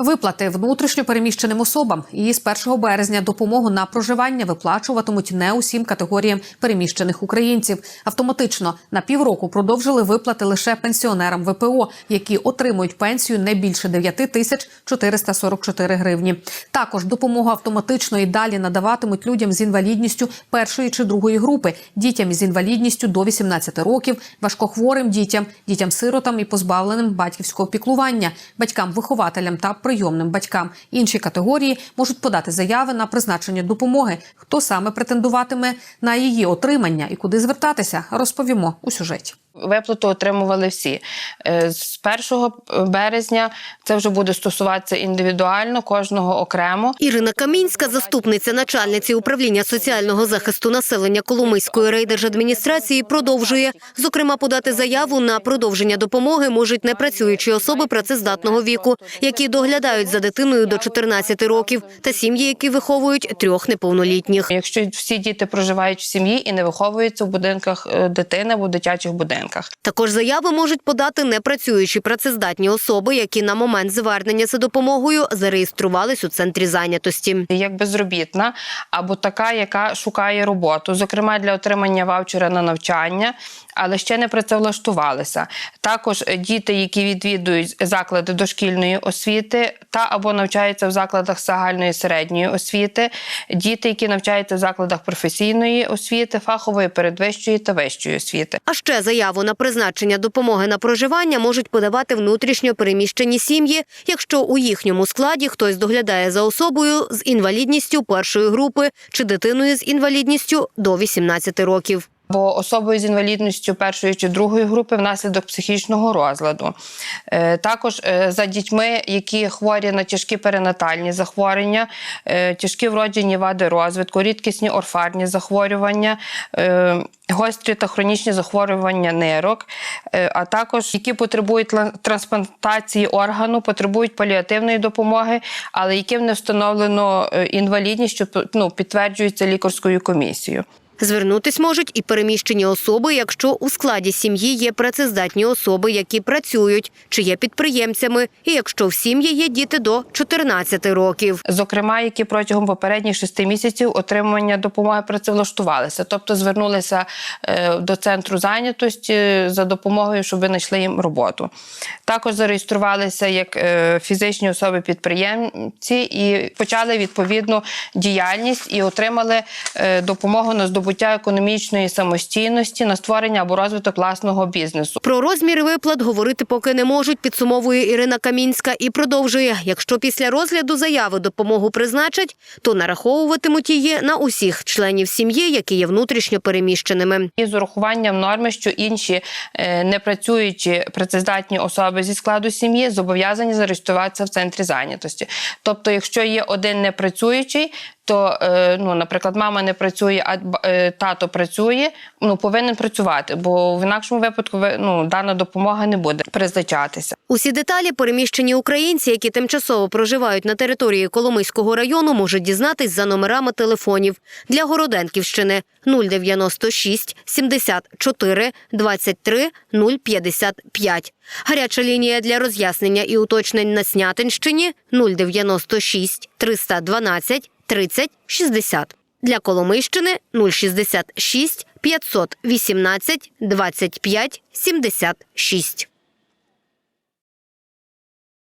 Виплати внутрішньо переміщеним особам і з 1 березня допомогу на проживання виплачуватимуть не усім категоріям переміщених українців. Автоматично на півроку продовжили виплати лише пенсіонерам ВПО, які отримують пенсію не більше 9 тисяч 444 гривні. Також допомогу автоматично і далі надаватимуть людям з інвалідністю першої чи другої групи, дітям із інвалідністю до 18 років, важкохворим дітям, дітям-сиротам і позбавленим батьківського піклування, батькам-вихователям та прийомним батькам. Інші категорії можуть подати заяви на призначення допомоги. Хто саме претендуватиме на її отримання і куди звертатися, розповімо у сюжеті. Виплату отримували всі. Е, З 1 березня це вже буде стосуватися індивідуально, кожного окремо. Ірина Камінська, заступниця начальниці управління соціального захисту населення Коломийської райдержадміністрації, продовжує. Зокрема, подати заяву на продовження допомоги можуть непрацюючі особи працездатного віку, які доглядають за дитиною до 14 років, та сім'ї, які виховують трьох неповнолітніх. Якщо всі діти проживають в сім'ї і не виховуються в будинках е, дитини або дитячих будинках. Також заяви можуть подати непрацюючі працездатні особи, які на момент звернення за допомогою зареєструвались у центрі зайнятості. Як безробітна або така, яка шукає роботу, зокрема для отримання ваучера на навчання, але ще не працевлаштувалися. Також діти, які відвідують заклади дошкільної освіти та або навчаються в закладах загальної середньої освіти, діти, які навчаються в закладах професійної освіти, фахової передвищої та вищої освіти. А ще заяву на призначення допомоги на проживання можуть подавати внутрішньо переміщені сім'ї, якщо у їхньому складі хтось доглядає за особою з інвалідністю першої групи чи дитиною з інвалідністю до 18 років. Бо особою з інвалідністю першої чи другої групи внаслідок психічного розладу. Е, Також е, за дітьми, які хворі на тяжкі перинатальні захворювання, е, тяжкі вроджені вади розвитку, рідкісні орфарні захворювання, гострі та хронічні захворювання нирок, а також які потребують трансплантації органу, потребують паліативної допомоги, але яким не встановлено інвалідність, що ну, підтверджується лікарською комісією. Звернутись можуть і переміщені особи, якщо у складі сім'ї є працездатні особи, які працюють, чи є підприємцями, і якщо в сім'ї є діти до 14 років. зокрема, які протягом попередніх шести місяців отримання допомоги працевлаштувалися, тобто звернулися е, до центру зайнятості за допомогою, щоб знайшли їм роботу. Також зареєструвалися як е, фізичні особи-підприємці і почали відповідну діяльність і отримали е, допомогу на здобуття економічної самостійності, на створення або розвиток власного бізнесу. Про розмір виплат говорити поки не можуть, підсумовує Ірина Камінська і продовжує. Якщо після розгляду заяви допомогу призначать, то нараховуватимуть її на усіх членів сім'ї, які є внутрішньо переміщеними. І з урахуванням норми, що інші е, непрацюючі працездатні особи зі складу сім'ї зобов'язані зареєструватися в центрі зайнятості. Тобто, якщо є один непрацюючий, то, е, ну, наприклад, мама не працює, а е, тато працює, ну повинен працювати, бо в інакшому випадку ну, дана допомога не буде призначатися. Усі деталі переміщені українці, які тимчасово проживають на території Коломийського району, можуть дізнатись за номерами телефонів для Городенківщини 096 74 23 055. Гаряча лінія для роз'яснення і уточнень на Снятинщині 096 312 30 60. Для Коломийщини 066 518 25 76.